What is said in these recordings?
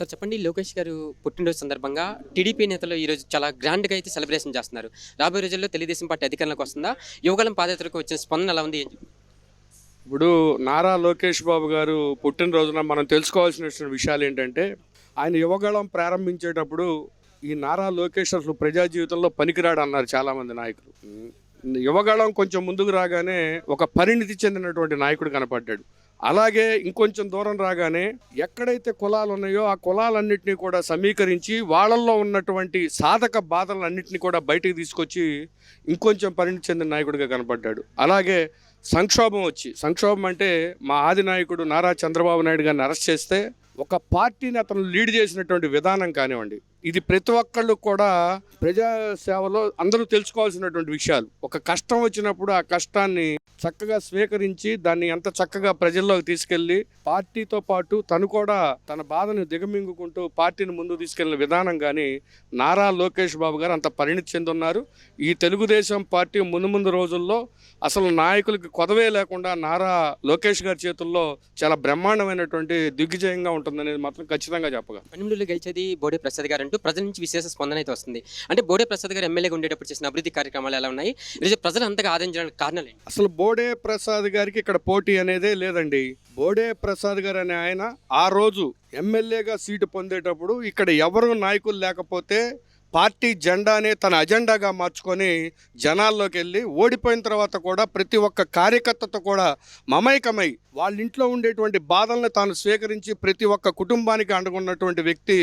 Sir చెప్పండి లోకేష్ గారు పుట్టినరోజు సందర్భంగా టీడీపీ నేతలు ఈరోజు చాలా గ్రాండ్గా అయితే సెలబ్రేషన్ చేస్తున్నారు. రాబోయే రోజుల్లో తెలుగుదేశం పార్టీ అధికారంలోకి వస్తుందా? యువగలం పాదయాత్రకు వచ్చిన స్పందన ఎలా ఉంది? ఇప్పుడు నారా లోకేష్ బాబు గారు పుట్టినరోజున మనం తెలుసుకోవాల్సిన విషయాలు ఏంటంటే ఆయన యువగళం ప్రారంభించేటప్పుడు ఈ నారా లోకేష్ అసలు ప్రజా జీవితంలో పనికిరాడు అన్నారు చాలామంది నాయకులు. యువగళం కొంచెం ముందుకు రాగానే ఒక పరిణితి చెందినటువంటి నాయకుడు కనపడ్డాడు. అలాగే ఇంకొంచెం దూరం రాగానే ఎక్కడైతే కులాలు ఉన్నాయో ఆ కులాలన్నింటినీ కూడా సమీకరించి వాళ్ళల్లో ఉన్నటువంటి సాధక బాధలన్నింటినీ కూడా బయటికి తీసుకొచ్చి ఇంకొంచెం పరిణితి చెందిన నాయకుడిగా కనపడ్డాడు. అలాగే సంక్షోభం వచ్చి సంక్షోభం అంటే మా ఆది నాయకుడు నారా చంద్రబాబు నాయుడు గారిని అరెస్ట్ చేస్తే ఒక పార్టీని అతను లీడ్ చేసినటువంటి విధానం కానివ్వండి ఇది ప్రతి ఒక్కళ్ళు కూడా ప్రజా సేవలో అందరూ తెలుసుకోవాల్సినటువంటి విషయాలు. ఒక కష్టం వచ్చినప్పుడు ఆ కష్టాన్ని చక్కగా స్వీకరించి దాన్ని ఎంత చక్కగా ప్రజల్లోకి తీసుకెళ్ళి పార్టీతో పాటు తను కూడా తన బాధను దిగమింగుకుంటూ పార్టీని ముందు తీసుకెళ్ళిన విధానం కానీ నారా లోకేష్ బాబు గారు అంత పరిణితి చెందున్నారు. ఈ తెలుగుదేశం పార్టీ ముందు ముందు రోజుల్లో అసలు నాయకులకి కొదవే లేకుండా నారా లోకేష్ గారి చేతుల్లో చాలా బ్రహ్మాండమైనటువంటి దిగ్విజయంగా ఉంటుందనేది మాత్రం ఖచ్చితంగా చెప్పగా పన్నెండులో గెలిచేది బోడే ప్రసాద్ గారు అంటూ ప్రజల నుంచి విశేష స్పందన అయితే వస్తుంది. అంటే బోడే ప్రసాద్ గారు ఎమ్మెల్యేగా ఉండేటప్పుడు చేసిన అభివృద్ధి కార్యక్రమాలు ఎలా ఉన్నాయి? ప్రజలు అంతగా ఆదరించడానికి కారణాలు అసలు బోడే ప్రసాద్ గారికి ఇక్కడ పోటీ అనేదే లేదండి. బోడే ప్రసాద్ గారు అనే ఆయన ఆ రోజు ఎమ్మెల్యేగా సీటు పొందేటప్పుడు ఇక్కడ ఎవరు నాయకులు లేకపోతే పార్టీ జెండానే తన అజెండాగా మార్చుకొని జనాల్లోకి వెళ్ళి ఓడిపోయిన తర్వాత కూడా ప్రతి ఒక్క కార్యకర్తతో కూడా మమైకమై వాళ్ళ ఇంట్లో ఉండేటువంటి బాధలను తాను స్వీకరించి ప్రతి ఒక్క కుటుంబానికి అండగున్నటువంటి వ్యక్తి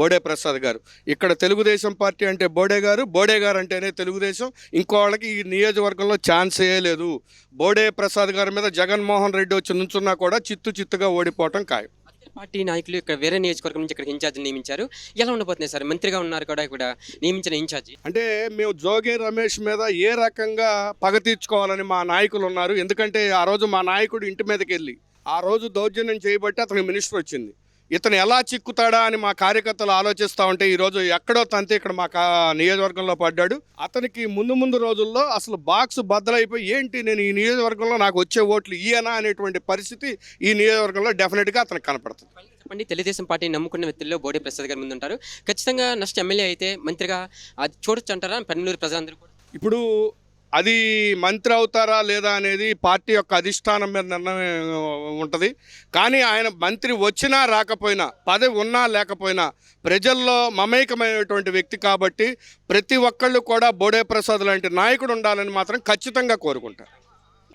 బోడే ప్రసాద్ గారు. ఇక్కడ తెలుగుదేశం పార్టీ అంటే బోడే గారు బోడే గారు అంటేనే తెలుగుదేశం. ఇంకో వాళ్ళకి ఈ నియోజకవర్గంలో ఛాన్స్ లేదు. బోడే ప్రసాద్ గారి మీద జగన్మోహన్ రెడ్డి వచ్చి నుంచున్నా కూడా చిత్తు చిత్తుగా ఓడిపోవటం ఖాయం. పార్టీ నాయకులు ఇక్కడ వేరే నియోజకవర్గం నుంచి ఇక్కడ ఇన్ఛార్జ్ నియమించారు. ఎలా ఉండబోతున్నాయి సార్? మంత్రిగా ఉన్నారు కూడా ఇక్కడ నియమించిన ఇన్ఛార్జి. అంటే మేము జోగి రమేష్ మీద ఏ రకంగా పగ తీర్చుకోవాలని మా నాయకులు ఉన్నారు. ఎందుకంటే ఆ రోజు మా నాయకుడు ఇంటి మీదకి వెళ్ళి ఆ రోజు దౌర్జన్యం చేయబట్టి అతనికి మినిస్టర్ వచ్చింది. ఇతను ఎలా చిక్కుతాడా అని మా కార్యకర్తలు ఆలోచిస్తూ ఉంటే ఈరోజు ఎక్కడో తంతే ఇక్కడ మా నియోజకవర్గంలో పడ్డాడు. అతనికి ముందు ముందు రోజుల్లో అసలు బాక్స్ బద్దలైపోయి ఏంటి నేను ఈ నియోజకవర్గంలో నాకు వచ్చే ఓట్లు ఇయ్యనా? అనేటువంటి పరిస్థితి ఈ నియోజకవర్గంలో డెఫినెట్గా అతనికి కనపడుతుంది. చెప్పండి తెలుగుదేశం పార్టీ నమ్ముకున్న వ్యక్తుల్లో బోడే ప్రసాద్ గారు ముందు ఉంటారు. ఖచ్చితంగా నెక్స్ట్ ఎమ్మెల్యే అయితే మంత్రిగా అది చూడొచ్చు అంటారా? పన్నెండు ప్రజలందరూ కూడా. ఇప్పుడు అది మంత్రి అవుతారా లేదా అనేది పార్టీ యొక్క అధిష్టానం మీద నిర్ణయం ఉంటుంది. కానీ ఆయన మంత్రి వచ్చినా రాకపోయినా పదవి ఉన్నా లేకపోయినా ప్రజల్లో మమేకమైనటువంటి వ్యక్తి కాబట్టి ప్రతి ఒక్కళ్ళు కూడా బోడే ప్రసాద్ లాంటి నాయకుడు ఉండాలని మాత్రం ఖచ్చితంగా కోరుకుంటారు.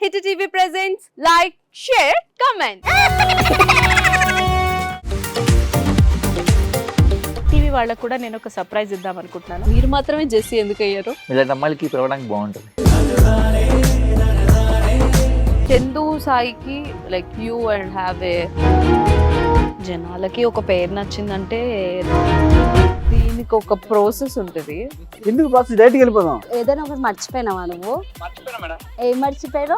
Hit TV presents like share comment. TV వాళ్ళకు కూడా నేను ఒక సర్ప్రైజ్ ఇద్దాం అనుకుంటున్నాను. మీరు మాత్రమే జెస్సీ ఎందుకు అయ్యారు ఇలాంటి అమ్మాయిలకి పిలవడానికి బాగుంటుంది. చందు సాయికి like you and have a జనాలకి ఒక పేరు నచ్చిందంటే దీనికి ఒక ప్రాసెస్ ఉంటుంది. ఎందుకు ప్రాసెస్ డైరెక్ట్కి వెళ్ళిపోదాం. ఏదైనా ఒకటి మర్చిపోయినావా నువ్వు? ఏం మర్చిపోయావు